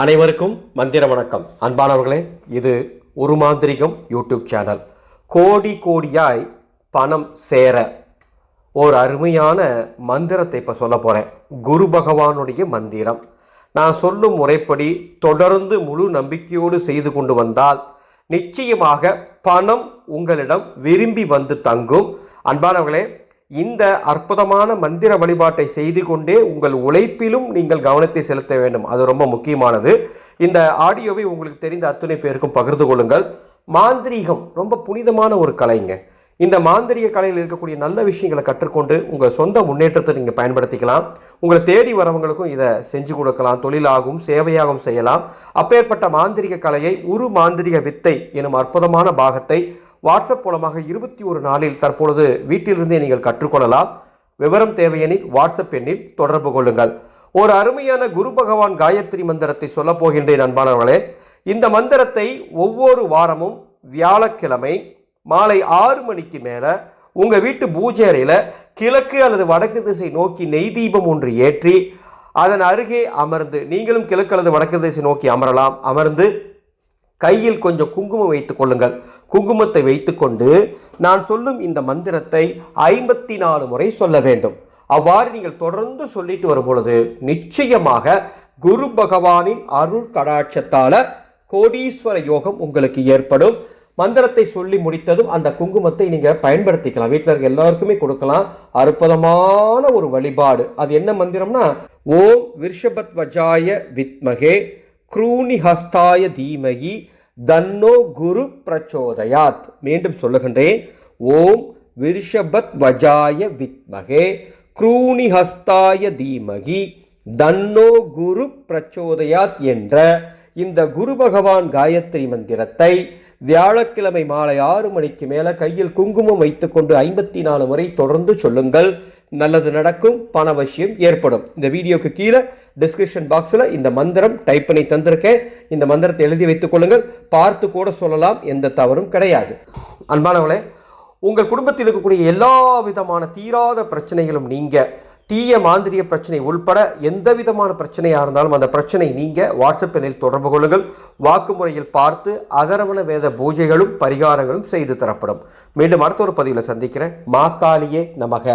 அனைவருக்கும் மந்திர வணக்கம். அன்பானவர்களே இது ஒரு மாந்திரிகம் யூடியூப் சேனல். கோடி கோடியாய் பணம் சேர ஒரு அருமையான மந்திரத்தை இப்போ சொல்ல போகிறேன் குரு பகவானுடைய மந்திரம். நான் சொல்லும் முறைப்படி தொடர்ந்து முழு நம்பிக்கையோடு செய்து கொண்டு வந்தால் நிச்சயமாக பணம் உங்களிடம் விரும்பி வந்து தங்கும். அன்பானவர்களே இந்த அற்புதமான மந்திர வழிபாட்டை செய்து கொண்டே உங்கள் உழைப்பிலும் நீங்கள் கவனத்தை செலுத்த வேண்டும். அது ரொம்ப முக்கியமானது. இந்த ஆடியோவை உங்களுக்கு தெரிந்த அத்துணை பேருக்கும் பகிர்ந்து கொள்ளுங்கள். மாந்திரீகம் ரொம்ப புனிதமான ஒரு கலைங்க. இந்த மாந்திரிக கலையில் இருக்கக்கூடிய நல்ல விஷயங்களை கற்றுக்கொண்டு உங்கள் சொந்த முன்னேற்றத்தை நீங்கள் பயன்படுத்திக்கலாம். உங்களை தேடி வரவங்களுக்கும் இதை செஞ்சு கொடுக்கலாம். தொழிலாகவும் சேவையாகவும் செய்யலாம். அப்பேற்பட்ட மாந்திரிக கலையை உரு மாந்திரிக வித்தை எனும் அற்புதமான பாகத்தை வாட்ஸ்அப் மூலமாக இருபத்தி ஒரு நாளில் தற்பொழுது வீட்டிலிருந்தே நீங்கள் கற்றுக்கொள்ளலாம். விவரம் தேவையெனில் வாட்ஸ்அப் எண்ணில் தொடர்பு கொள்ளுங்கள். ஒரு அருமையான குரு பகவான் காயத்ரி மந்திரத்தை சொல்லப் போகின்றேன் அன்பானவர்களே. இந்த மந்திரத்தை ஒவ்வொரு வாரமும் வியாழக்கிழமை மாலை ஆறு மணிக்கு மேலே உங்கள் வீட்டு பூஜை அறையில் கிழக்கு அல்லது வடக்கு திசை நோக்கி நெய் தீபம் ஒன்று ஏற்றி அதன் அருகே அமர்ந்து நீங்களும் கிழக்கு அல்லது வடக்கு திசை நோக்கி அமரலாம். அமர்ந்து கையில் கொஞ்சம் குங்குமம் வைத்துக் கொள்ளுங்கள். குங்குமத்தை வைத்துக்கொண்டு நான் சொல்லும் இந்த மந்திரத்தை ஐம்பத்தி நாலு முறை சொல்ல வேண்டும். அவ்வாறு நீங்கள் தொடர்ந்து சொல்லிட்டு வரும் பொழுது நிச்சயமாக குரு பகவானின் அருள் கடாட்சத்தால கோடீஸ்வர யோகம் உங்களுக்கு ஏற்படும். மந்திரத்தை சொல்லி முடித்ததும் அந்த குங்குமத்தை நீங்கள் பயன்படுத்திக்கலாம். வீட்டில் இருக்க எல்லாருக்குமே கொடுக்கலாம். அற்புதமான ஒரு வழிபாடு. அது என்ன மந்திரம்னா ஓம் விர்ஷபத்வஜாய வித்மகே க்ரூணிஹஸ்தாய தீமகி தன்னோ குரு பிரச்சோதயாத். மீண்டும் சொல்லுகின்றேன். ஓம் விருஷபத் வஜாய வித்மகே க்ரூணிஹஸ்தாய தீமகி தன்னோ குரு பிரச்சோதயாத் என்ற இந்த குரு பகவான் காயத்ரி மந்திரத்தை வியாழக்கிழமை மாலை ஆறு மணிக்கு மேலே கையில் குங்குமம் வைத்துக்கொண்டு ஐம்பத்தி நாலு முறை தொடர்ந்து சொல்லுங்கள். நல்லது நடக்கும் பணவசியம் ஏற்படும். இந்த வீடியோக்கு கீழே டிஸ்கிரிப்ஷன் பாக்ஸில் இந்த மந்திரம் டைப் பண்ணி தந்திருக்கேன். இந்த மந்திரத்தை எழுதி வைத்துக் கொள்ளுங்கள். பார்த்து கூட சொல்லலாம் எந்த தவறும் கிடையாது. அன்பானவளே உங்கள் குடும்பத்தில் இருக்கக்கூடிய எல்லா விதமான தீராத பிரச்சனைகளும் நீங்கள் தீய மாந்திரிய பிரச்சனை உள்பட எந்த விதமான பிரச்சனையாக இருந்தாலும் அந்த பிரச்சனை நீங்கள் வாட்ஸ்அப் எண்ணில் தொடர்பு கொள்ளுங்கள். வாக்குமுறையில் பார்த்து அதரவண வேத பூஜைகளும் பரிகாரங்களும் செய்து தரப்படும். மீண்டும் அடுத்த ஒரு பதிவில் சந்திக்கிறேன். மாக்காளியே நமக.